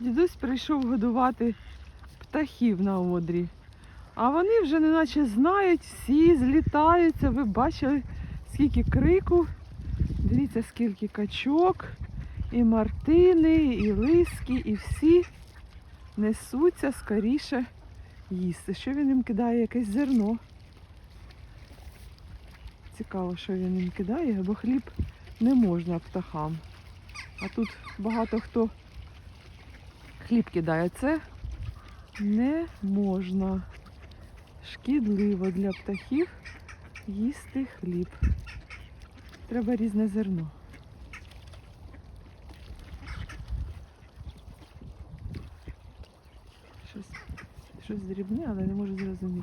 Дідусь прийшов годувати птахів на одрі. А вони вже неначе знають, всі злітаються. Ви бачили, скільки крику. Дивіться, скільки качок, і мартини, і лиски, і всі несуться скоріше їсти. Що він їм кидає? Якесь зерно. Цікаво, що він їм кидає, бо хліб не можна птахам. А тут багато хто хліб кидає. Це не можна. Шкідливо для птахів їсти хліб. Треба різне зерно. Щось, щось дрібне, але не можу зрозуміти.